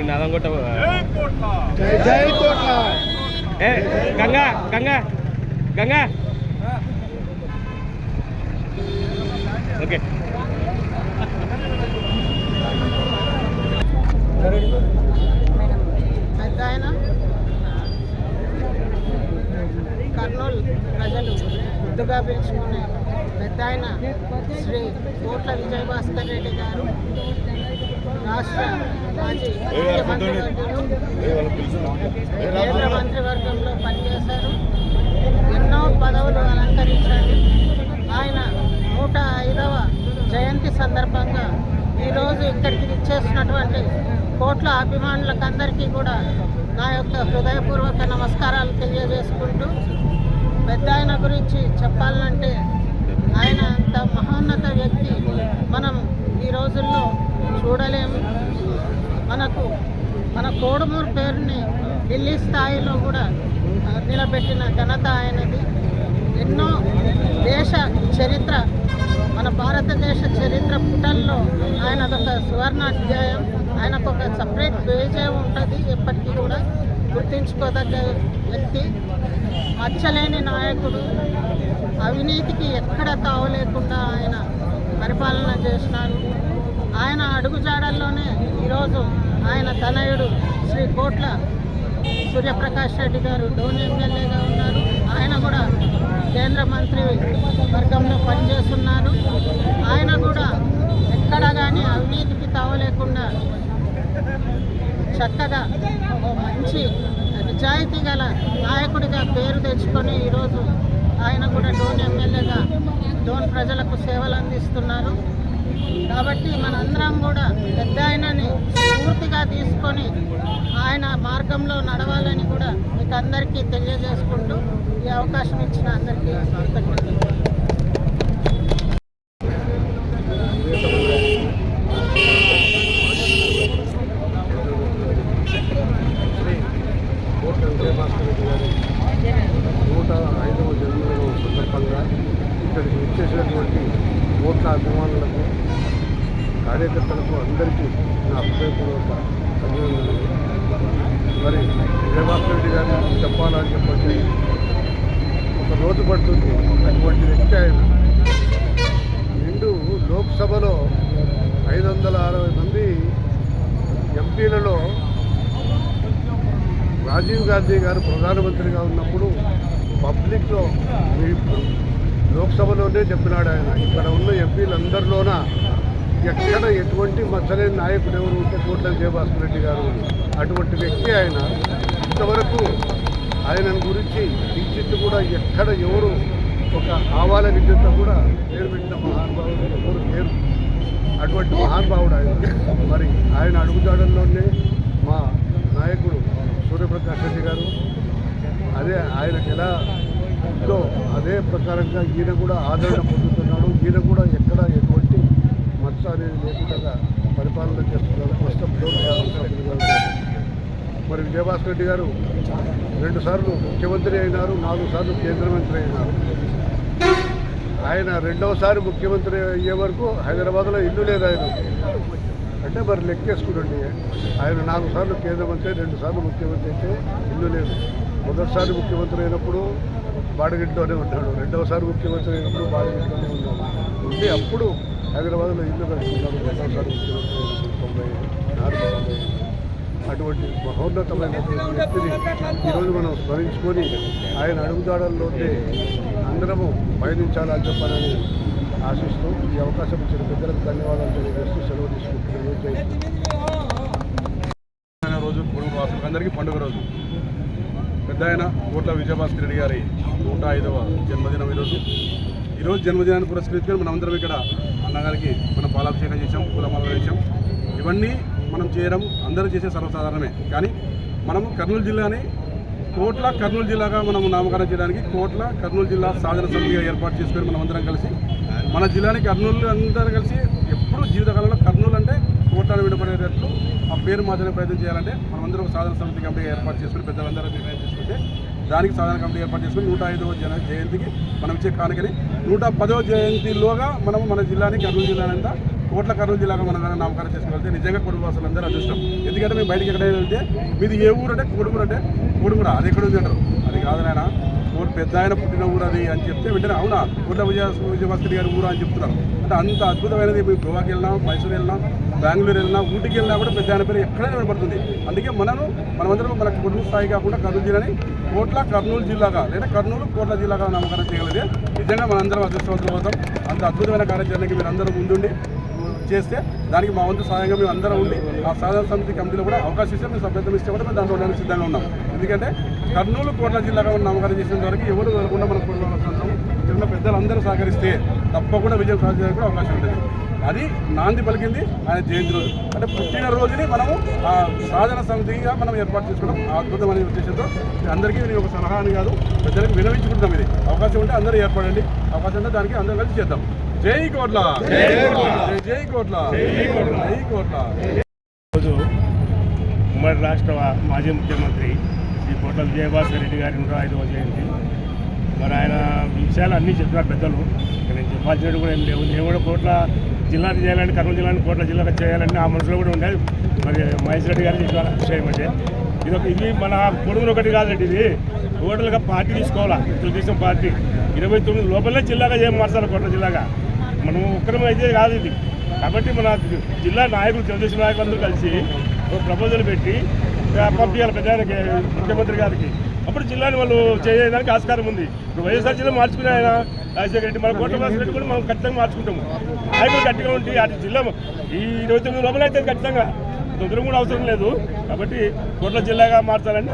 Sir మీ నాదం కొట్ట జై జై కోట్ల ఏ గంగా గంగా గంగా ఓకే పెద్ద ఆయన కర్నూలు ప్రజలు ముద్దుగా పిలుచుకునే పెద్ద ఆయన శ్రీ కోట్ల విజయభాస్కర్ రెడ్డి గారు రాష్ట్ర మాజీ ముఖ్యమంత్రి కేంద్ర మంత్రివర్గంలో పనిచేశారు. ఎన్నో పదవులు అలంకరించారు. ఆయన నూట ఐదవ జయంతి సందర్భంగా ఈరోజు ఇక్కడికి ఇచ్చేసినటువంటి కోట్ల అభిమానులకు అందరికీ కూడా నా యొక్క హృదయపూర్వక నమస్కారాలు తెలియజేసుకుంటూ పెద్ద ఆయన గురించి చెప్పాలంటే ఆయన అంత మహోన్నత వ్యక్తి మనం ఈ రోజుల్లో చూడలేము. మనకు మన కోడమూరు పేరుని ఢిల్లీ స్థాయిలో కూడా నిలబెట్టిన ఘనత ఆయనది. ఎన్నో దేశ చరిత్ర మన భారతదేశ చరిత్ర పుటల్లో ఆయనదొక సువర్ణాధ్యాయం ఆయనకు ఒక సపరేట్ పేజే ఉంటుంది ఎప్పటికీ కూడా. గుర్తించుకోదగ్గ వ్యక్తి మచ్చలేని నాయకుడు అవినీతికి ఎక్కడ తావు లేకుండా ఆయన పరిపాలన చేసినారు. ఆయన అడుగుజాడల్లోనే ఈరోజు ఆయన తనయుడు శ్రీ కోట్ల సూర్యప్రకాష్ రెడ్డి గారు డోన్ ఎమ్మెల్యేగా ఉన్నారు. ఆయన కూడా కేంద్ర మంత్రి వర్గంలో పనిచేస్తున్నారు. ఆయన కూడా ఎక్కడ కానీ అవినీతికి తావు లేకుండా చక్కగా మంచి నిజాయితీ గల నాయకుడిగా పేరు తెచ్చుకొని ఈరోజు ఆయన కూడా డోన్ ఎమ్మెల్యేగా డోన్ ప్రజలకు సేవలు అందిస్తున్నారు. కాబట్టి మనందరం కూడా పెద్ద ఆయనని స్ఫూర్తిగా తీసుకొని ఆయన మార్గంలో నడవాలని కూడా మీకు అందరికీ తెలియజేసుకుంటూ ఈ అవకాశం ఇచ్చిన అందరికీ కృతజ్ఞతలు కోట్ల విజయభాస్కర్ రెడ్డి గారి నూట ఐదవ జన్మదిన సందర్భంగా ఇక్కడికి వచ్చేసినటువంటి కోట్ల అభిమానులకు కార్యకర్తలకు అందరికీ నా హృదయపూర్వక అభినందనలు మరి విజయభాస్కర్ రెడ్డి గారిని చెప్పాలని చెప్పండి ఒక రోజు పడుతుంది. అటువంటి వ్యక్తి ఆయన. నిండు లోక్సభలో ఐదు వందల అరవై మంది ఎంపీలలో రాజీవ్ గాంధీ గారు ప్రధానమంత్రిగా ఉన్నప్పుడు పబ్లిక్లో లోక్సభలోనే చెప్పినాడు ఆయన. ఇక్కడ ఉన్న ఎంపీలందరిలోన ఎక్కడ ఎటువంటి మచ్చలేని నాయకుడు ఎవరు ఉంటే కోట్ల విజయభాస్కర్ రెడ్డి గారు అటువంటి వ్యక్తి ఆయన. ఇంతవరకు ఆయన గురించి కించిత్ కూడా ఎక్కడ ఎవరు ఒక ఆవాల విద్యుత్ కూడా పేరు పెట్టిన మహానుభావుడు ఎవరు లేరు. అటువంటి మహానుభావుడు ఆయన. మరి ఆయన అడుగుజాడల్లోనే మా నాయకుడు సూర్యప్రకాష్ రెడ్డి గారు. అదే ఆయనకు ఎలా ఉందో అదే ప్రకారంగా ఈయన కూడా ఆదరణ పొందుతున్నాడు. ఈయన కూడా ఎక్కడ ఎటువంటి మచ్చ అనేది లేకుండా పరిపాలన చేస్తున్నారు ప్రస్తుతం మరి విజయభాస్కర్ రెడ్డి గారు రెండు సార్లు ముఖ్యమంత్రి అయినారు నాలుగు సార్లు కేంద్ర మంత్రి అయినారు. ఆయన రెండవసారి ముఖ్యమంత్రి అయ్యే వరకు హైదరాబాద్లో ఇల్లు లేదు ఆయన. అంటే మరి లెక్కేసుకునండి ఆయన నాలుగు సార్లు కేంద్ర మంత్రి రెండు సార్లు ముఖ్యమంత్రి అయితే ఇల్లు లేదు. మొదటిసారి ముఖ్యమంత్రి అయినప్పుడు బాడగిట్లోనే ఉన్నాడు రెండవసారి ముఖ్యమంత్రి అయినప్పుడు బాడగిట్లోనే ఉన్నాడు. ఉండి అప్పుడు హైదరాబాద్లో ఇల్లు కట్టుకున్నాడు. రెండవసారి ముఖ్యమంత్రి తొంభై నాలుగు తొంభై అటువంటి మహోన్నతమైనటువంటి వ్యక్తిని ఈరోజు మనం స్మరించుకొని ఆయన అడుగుదాడల్లోనే అందరము పయనించాలని చెప్పాలని ఆశిస్తూ ఈ అవకాశం ఇచ్చిన పెద్దలకు ధన్యవాదాలు తెలియజేస్తూ సెలవు తీసుకుంటున్నాను. రోజు పొడుగు వాసులకు అందరికీ పండుగ రోజు. పెద్ద ఆయన కోట్ల విజయభాస్కర్ రెడ్డి గారి నూట ఐదవ జన్మదినం ఈరోజు. ఈరోజు జన్మదినాన్ని పురస్కరించుకొని మనమందరం ఇక్కడ అన్నగారికి మనం పాలాభిషేకం చేసాం పూలమాల చేసాం ఇవన్నీ మనం చేయడం అందరూ చేసే సర్వసాధారణమే. కానీ మనం కర్నూలు జిల్లాని కోట్ల కర్నూలు జిల్లాగా మనం నామకరణం చేయడానికి కోట్ల కర్నూలు జిల్లా సాధన సమితిగా ఏర్పాటు చేసుకొని మనం అందరం కలిసి మన జిల్లాని కర్నూలు అందరం కలిసి ఎప్పుడు జీవితకాలంలో కర్నూలు అంటే కోట్లను విడపడేటట్లు ఆ పేరు మార్చడానికి ప్రయత్నం చేయాలంటే మనమందరం ఒక సాధన సమితి కమిటీ ఏర్పాటు చేసుకుని పెద్దలందరూ నిర్ణయం చేసుకుంటే దానికి సాధారణ కమిటీ ఏర్పాటు చేసుకుని నూట ఐదవ జన జయంతికి మనం ఇచ్చే కానుకని నూట పదవ జయంతిలోగా మనం మన జిల్లాని కర్నూలు జిల్లానంతా కోట్ల కర్నూలు జిల్లాగా మనం కనుక నామకరణం చేసుకోగలిగితే నిజంగా కొడుకు అందరూ అదృష్టం. ఎందుకంటే మేము బయటికి ఎక్కడైనా వెళ్తే మీది ఏ ఊరు అంటే కొడుకురు అంటే కొడుకురా అది ఎక్కడ ఉంది అంటారు? అది కాదు నాయన. కోటి పెద్ద ఆయన పుట్టిన ఊరు అది అని చెప్తే వెంటనే అవునా? కోట్ల విజయ విజయభాస్కర్ గారి ఊరు అని చెప్తున్నారు. అంటే అంత అద్భుతమైనది మేము గోవాకి వెళ్ళినా మైసూరు వెళ్ళినా బెంగళూరు వెళ్ళినా ఊటికి వెళ్ళినా కూడా పెద్ద ఆయన పేరు ఎక్కడైనా వినపడుతుంది అందుకే మనము మనమందరం మన కుటుంబ స్థాయి కాకుండా కర్నూలు జిల్లాని కోట్ల కర్నూలు జిల్లాగా లేదా కర్నూలు కోట్ల జిల్లాగా నామకరణం చేయగలిగితే నిజంగా మనందరం అదృష్టవంతులు అవుతాం. అంత అద్భుతమైన కార్యాచరణకి మీరు అందరూ ముందుండి చేస్తే దానికి మా వంతు సహాయంగా మేము అందరం ఉండి ఆ సాధారణ సమితి కమిటీలో కూడా అవకాశం ఇస్తే మేము సభ్యత్వం ఇస్తే కూడా మేము దాంట్లో ఉండడానికి సిద్ధంగా ఉన్నాం. ఎందుకంటే కర్నూలు కోట్ల జిల్లాగా ఉన్న నామకరణం చేసిన వరకు ఎవరు వెళ్ళకుండా మన కోట్ల పెద్దలందరూ సహకరిస్తే తప్పకుండా విజయం సాధించడానికి అవకాశం ఉంటుంది. అది నాంది పలికింది ఆయన జయంతి రోజు. అంటే పుట్టిన రోజుని మనము ఆ సాధన సమితిగా మనం ఏర్పాటు చేసుకోవడం అద్భుతం అద్భుతమైన ఉద్దేశంతో అందరికీ నేను ఒక సలహా అని కాదు ప్రజలకు వినవించుకుంటున్నాం ఇది. అవకాశం ఉంటే అందరూ ఏర్పడండి. అవకాశం ఉంటే దానికి అందరం కలిసి చేద్దాం. జై కోట్ల. జై కోట్ల. జై కోట్ల. రోజు ఉమ్మడి రాష్ట్ర మాజీ ముఖ్యమంత్రి శ్రీ కోట్ల విజయభాస్కర్ రెడ్డి గారి నూట ఐదవ జయంతి. మరి ఆయన విషయాలు అన్నీ చెప్పినారు పెద్దలు. నేను చెప్పాల్సినట్టు కూడా ఏం లేవు. నేను కూడా కోట్ల జిల్లాని చేయాలని కర్నూలు జిల్లాని కోట్ల జిల్లాగా చేయాలని ఆ మనసులో కూడా ఉండేది. మరి మహేష్ రెడ్డి గారు చెప్పిన విషయం అంటే ఇది ఒక ఇది మన పొడుగులు ఒకటి కాదండి ఇది. టోటల్గా పార్టీ తీసుకోవాలా? తెలుగుదేశం పార్టీ. ఇరవై తొమ్మిది లోపలనే జిల్లాగా ఏం మార్చాలి కోట్ల జిల్లాగా. మనం ఒక్కరం అయితే కాదు ఇది. కాబట్టి మన జిల్లా నాయకులు తెలుగుదేశం నాయకులందరూ కలిసి ఒక ప్రపోజల్ పెట్టి పంపించాలి ప్రజానికి ముఖ్యమంత్రి గారికి. అప్పుడు జిల్లాని వాళ్ళు చేయడానికి ఆస్కారం ఉంది. ఇప్పుడు వైఎస్ఆర్ జిల్లా మార్చుకునే ఆయన రాజశేఖర రెడ్డి మన కోట్ల రెడ్డి కూడా మనం ఖచ్చితంగా మార్చుకుంటాము. నాయకులు గట్టిగా ఉండి అటు జిల్లా ఈ ఇరవై తొమ్మిది లోపల అయితే ఖచ్చితంగా. తొందర కూడా అవసరం లేదు. కాబట్టి కోట్ల జిల్లాగా మార్చాలని